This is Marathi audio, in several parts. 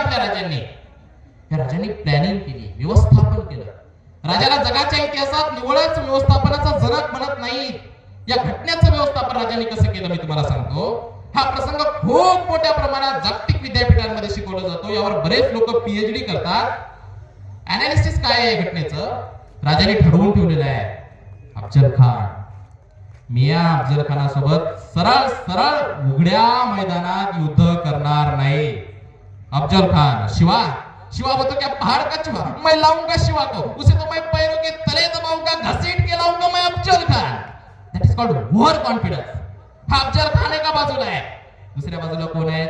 आपल्या राजांनी. या राजांनी प्लॅनिंग केली व्यवस्थापन केलं. राजाला जगाच्या इतिहासात निवळच व्यवस्थापनाचा जनक म्हणत नाही. या घटनेचं व्यवस्थापन राजांनी कसं केलं मी तुम्हाला सांगतो? हा प्रसंग खूप मोठ्या प्रमाणात जागतिक विद्यापीठांमध्ये शिकवला जातो. यावर बरेच लोक पीएचडी करतात. अनालिसिस काय आहे घटनेचं? राजाने ठरवून ठेवलेलं आहे. अफजल खान. मिया अफजल खानासोबत सरळ सरळ उघड्या मैदानात युद्ध करणार नाही. अफजल खान शिवा. शिवा बोलतो क्या पहाड़ का चूहा मैं लाऊंगा शिवा को. उसे तो मैं पैरों के तले दबाऊंगा घसीट के लाऊंगा मैं Afzal Khan. That is called over confidence हा अफजल खान एका बाजूला आहे. दुसऱ्या बाजूला कोण आहे?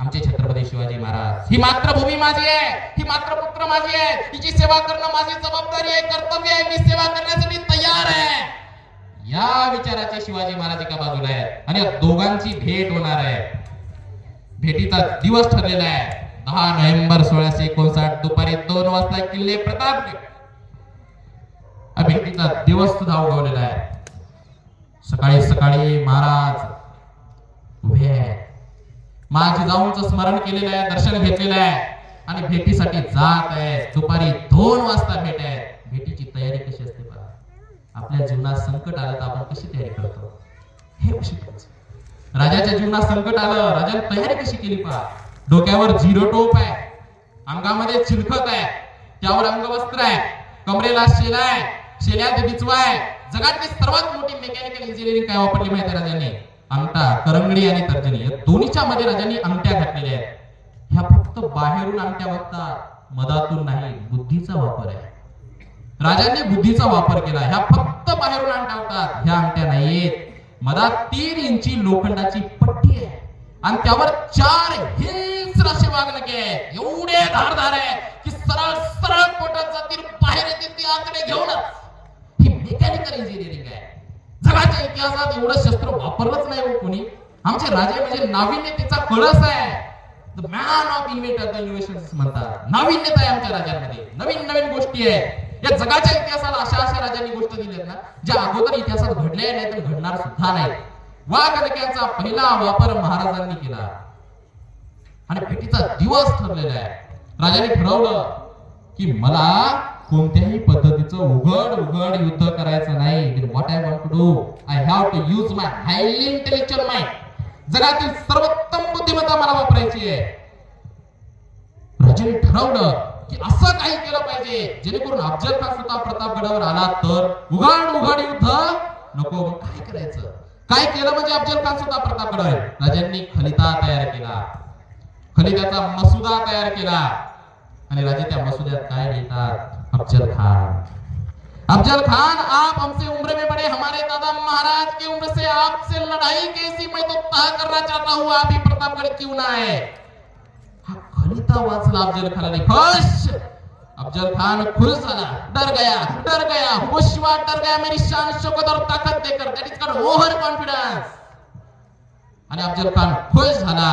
आमचे छत्रपती शिवाजी महाराज. ही मातृभूमी माझी आहे. ही मातृपुत्र माझी आहे. हिची सेवा करणं माझी जबाबदारी आहे. कर्तव्य आहे. मी सेवा करण्यासाठी तयार आहे. या विचाराचे शिवाजी महाराज एका बाजूला आहेत. आणि या दोघांची भेट होणार आहे. भेटीचा दिवस ठरलेला आहे. दहा नोव्हेंबर सोळाशे एकोणसाठ दुपारी दोन वाजता किल्ले प्रताप हा भेटीचा दिवस सुद्धा उगवलेला आहे. सकाळी सकाळी महाराज उभे आहेत. माझी जाऊनच स्मरण केलेलं आहे दर्शन घेतलेलं आहे आणि भेटीसाठी जात आहे दुपारी दोन वाजता भेट आहे भेटीची तयारी कशी असते बघा आपल्या जीवनात संकट आलं तर आपण कशी तयारी करतो? हे कशी राजाच्या जीवनात संकट आलं राजाने तयारी कशी केली पहा? डोक्यावर झिरो टोप आहे. अंगामध्ये चिलखत आहे. त्यावर अंगवस्त्र आहे. कमरेला शेला आहे. शेल्यात बिचवा आहे. जगातली सर्वात मोठी मेकॅनिकल इंजिनिअरिंग काय वापरली माहिती आहे राजाने? अंगठा करंगडी आणि तर्जनी. या दोन्हीच्या मध्ये राजांनी अंगठ्या घातलेल्या आहेत. ह्या फक्त बाहेरून अंगठ्या वागतात मधातून नाही बुद्धीचा वापर आहे. राजांनी बुद्धीचा वापर केला. ह्या फक्त बाहेरून अंगठ्या होतात. ह्या अंगठ्या नाहीयेत. मधात तीन इंची लोखंडाची पट्टी आहे. आणि त्यावर चार हिंस्र असे वागणके एवढे धारधार आहे की सरळ सरळ पोटात जातील बाहेर येतील ती आकडे घेऊनच. ही मेकॅनिकल इंजिनिअरिंग आहे. जगाच्या इतिहासात एवढं शस्त्र वापरलंच नाही हो कोणी. आमचे राजे म्हणजे नाविन्यतेचा कळस आहे. The man of inventor the invention म्हणतात. नाविन्यता आहे आमच्या राज्यांमध्ये. नवीन नवीन गोष्टी आहे. या जगाच्या इतिहासाला अशा अशा राजांनी गोष्ट दिल्यात ना ज्या अगोदर इतिहासात घडल्या नाही तर घडणार सुद्धा नाही. वाघनक्याचा पहिला वापर महाराजांनी केला. आणि भेटीचा दिवस ठरलेला आहे. राजाने ठरवलं की मला कोणत्याही पद्धतीचं उघड उघड युद्ध करायचं नाही. What I want to do I have to use my highly intellectual mind जगातील सर्वोत्तम बुद्धिमत्ता मला वापरायची आहे. राजाने ठरवलं की असं काही केलं पाहिजे. जेणेकरून अफजल खान सुद्धा प्रतापगडावर आला तर उघड उघड युद्ध नको. मग काय करायचं? काय केलं म्हणजे अफजल खान सुद्धा प्रतापगडावर राजांनी खलिता तयार केला. खलित्याचा मसुदा तयार केला. आणि राजे त्या मसुद्यात काय लिहितात? अफजल खान. अफजल खान, आप हमसे उम्र में बड़े, हमारे दादा महाराज की उम्र से आपसे लड़ाई कैसी? मैं तो तह करना चाहता हूँ, आप ही प्रतापगढ़ क्यों ना है, खलिता वाचला अफजल खानाने खुश! अफजल खान खुश झाला. डर गया डर गया. होशवा डर गया. मेरी शान शौकत और ताकत देखकर that is called over confidence आणि अफजल खान खुश झाला.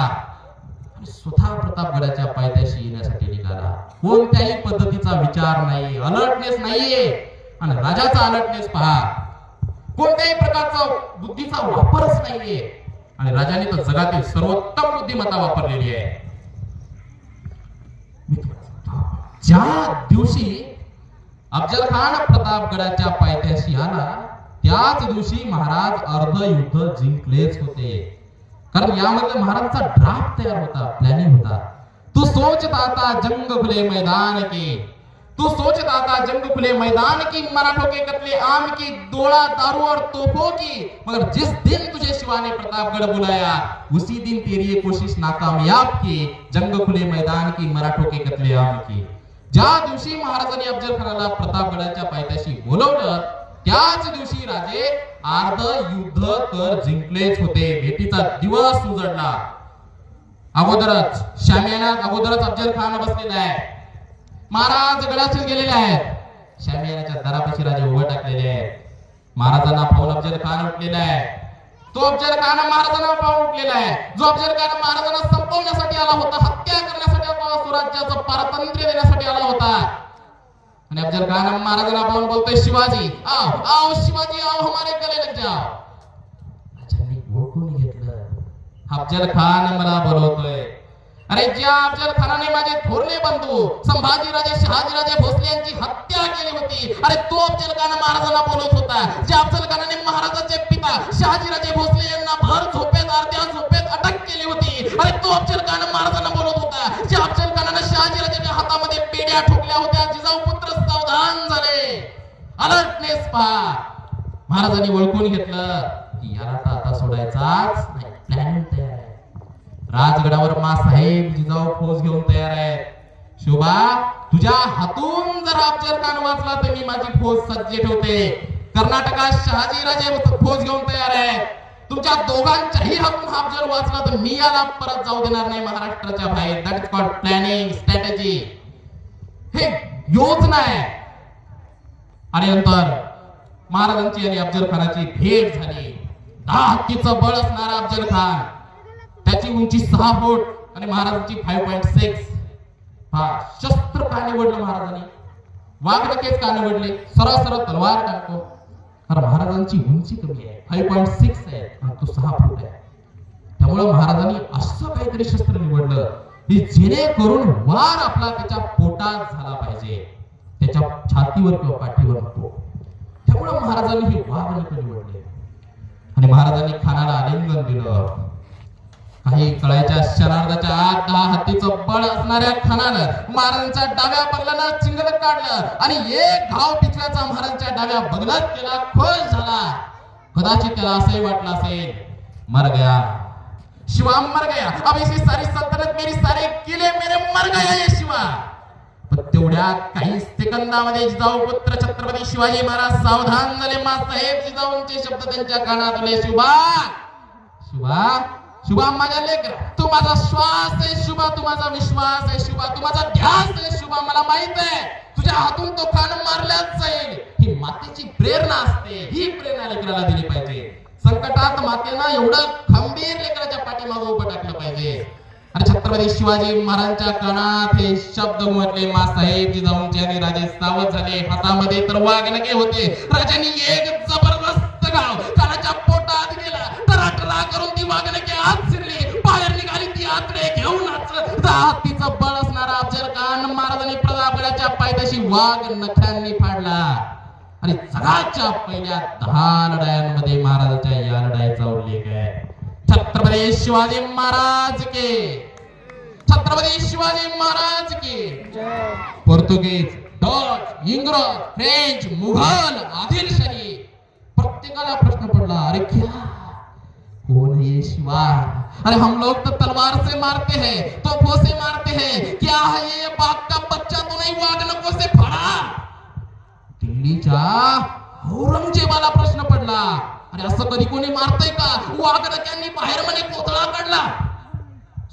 आणि स्वतः प्रतापगडाच्या पायथ्याशी येण्यासाठी निघाला. कोणत्याही पद्धतीचा विचार नाही अलर्टनेस नाहीये. आणि राजाचा अलर्टनेस पहा. कोणत्याही प्रकारचा बुद्धीचा वापरच नाहीये. आणि राजाने तर जगातील सर्वोत्तम बुद्धिमत्ता वापरलेली आहे. ज्या दिवशी अफजल खान प्रतापगडाच्या पायथ्याशी आला त्याच दिवशी महाराज अर्ध युद्ध जिंकलेच होते. कारण यामध्ये महाराजचा ड्राफ्ट तयार होता प्लॅनिंग होता. तू सोचता था जंग खुले मैदान के. तू सोचता था जंग खुले मैदान की मराठों के कतले आम की दोड़ा दारू और तोपों की. मगर जिस दिन तुझे शिवा ने प्रतापगढ़ बुलाया उसी दिन तेरी ये कोशिश नाकामयाब की जंग खुले मैदान की मराठों के कतले आम की. ज्या दिवशी महाराजांनी अफजल खानाला प्रतापगडाच्या पायथ्याशी बोलवलं त्याच दिवशी राजे अर्ध युद्ध तर जिंकलेच होते. भेटीचा दिवस उजडला. अगोदरच शामियानात अगोदरच अफजल खान बसलेला आहे महाराज गडाचीच गेलेले आहेत. शामियानाच्या दरापाशी राजे उभे टाकलेले आहेत. महाराजांना पाहून अफजल खान उठलेला आहे तो अफजल खान महाराजांना पाहून उठलेला आहे. जो अफजल खान महाराजांना संपवण्यासाठी आला होता हत्या करण्यासाठी स्वराज्याचं पारतंत्र्य देण्यासाठी आला होता. आणि अफजल खान महाराजांना पाहून बोलतोय शिवाजी. आओ आओ शिवाजी आओ हमारे गले लग जाओ. ओळखून घेतलं? अफजल खान मला बोलवतोय. अरे ज्या अफजल खानाने माझे थोरले बंधू संभाजीराजे शहाजीराजे भोसले यांची हत्या केली होती अरे तो अफजल खान महाराजांना बोलत होता. ज्या अफजल खानाने अलर्टनेस पहा. महाराजांनी ओळखून घेतलं की याला तर आता सोडायचाच नाही. प्लॅन तयार आहे. राजगडावर मा साहेब जिजाऊ फौज घेऊन तयार आहेत. शोभा तुझ्या हातून जर अफजल खान वाचला तर मी माझी फौज सज्ज ठेवते. कर्नाटकात शहाजीराजे फौज घेऊन तयार आहे तुमच्या दोघांच्याही हातून हा अफजल वाचला तर मी याला परत जाऊ देणार नाही महाराष्ट्राच्या बाहेर. That is called planning strategy हे योजना आहे. आणि नंतर महाराजांची आणि अफजल खानाची भेट झाली. दहा हत्तीचं बळ असणारा अफजल खान. त्याची उंची सहा फूट आणि महाराजांची फाईव्ह पॉईंट सिक्स हा शस्त्र का निवडलं महाराजांनी? वाघ का निवडले? सरळ सरळ तलवार टाकतो. कारण महाराजांची उंची कमी आहे. फाईव्ह पॉईंट सिक्स आहे आणि तो सहा फूट आहे. त्यामुळे महाराजांनी असं काहीतरी शस्त्र निवडलं की जेणेकरून वार आपला त्याच्या पोटात झाला पाहिजे. त्याच्या छातीवर किंवा पाठीवर होतो. त्यामुळे महाराजांनी हे वाघ निवडले. आणि महाराजांनी खानाला आलिंगन दिलं. काही कळायच्या शरणार्थाच्या आत दहा हत्तीचं बळ असणाऱ्या खानानं महाराजांच्या डाव्या बगलानं चिंगल काढलं. आणि एक घाव पिचव्याचा महाराजांच्या डाव्या बगलात केला खोल झाला. कदाचित त्याला असंही वाटलं असेल मर गया. शिवा मर गया. अब इसी सारी सल्तनत मेरी सारे किले मेरे मर गया ये शिवा. तेवढ्या काही सेकंदामध्ये जिजाऊ पुत्र छत्रपती शिवाजी महाराज सावधान झाले. मा साहेब जिजाऊंचे शब्द त्यांच्या कानात आले शुभा शुभा शुभा माझ्या लेकर तू माझा श्वास आहे शुभा तू माझा विश्वास आहे शुभा तू माझा ध्यास आहे शुभा मला माहीत आहे तुझ्या हातून तो खान मारल्याच जाईल. ही मातेची प्रेरणा असते ही प्रेरणा लेकराला दिली पाहिजे. संकटात मातेनं एवढं खंबीर लेकराच्या पाठीमागं छत्रपती शिवाजी महाराजांच्या कानात हे शब्द म्हटले मा साहेब जिजाऊंचे आणि राजे सावध झाले. हातामध्ये तर वाघनके होते. राजांनी एक जबरदस्त गाव कानाच्या पोटात गेला. टराटरा करून ती वाघनके आत शिरली. बाहेर निघाली ती आतडे घेऊन हत्तीचं बळ असणारा अफजल खान महाराजांनी प्रतापगडाच्या पायथ्याशी वाघ नख्यांनी फाडला. आणि जगाच्या पहिल्या दहा लढायांमध्ये महाराजांच्या या लढाईचा उल्लेख आहे. छत्रपती शिवाजी महाराज के. छत्रपती शिवाजी महाराज के पोर्तुगीज डच इंग्रज फ्रेंच मुघल आदिलशाही प्रत्येकाला प्रश्न पडला अरे क्या कौन है ये शिवा अरे हम लोग तो तलवार से मारते हैं तोपों से मारते हैं क्या है ये बाघ का बच्चा तो नहीं वाघनकों से फड़ा दिल्लीच्या औरंगजेबाला प्रश्न पडला अरे असं कधी कोणी मारतय का वाघनक्यांनी बाहेर म्हणे कोथळा काढला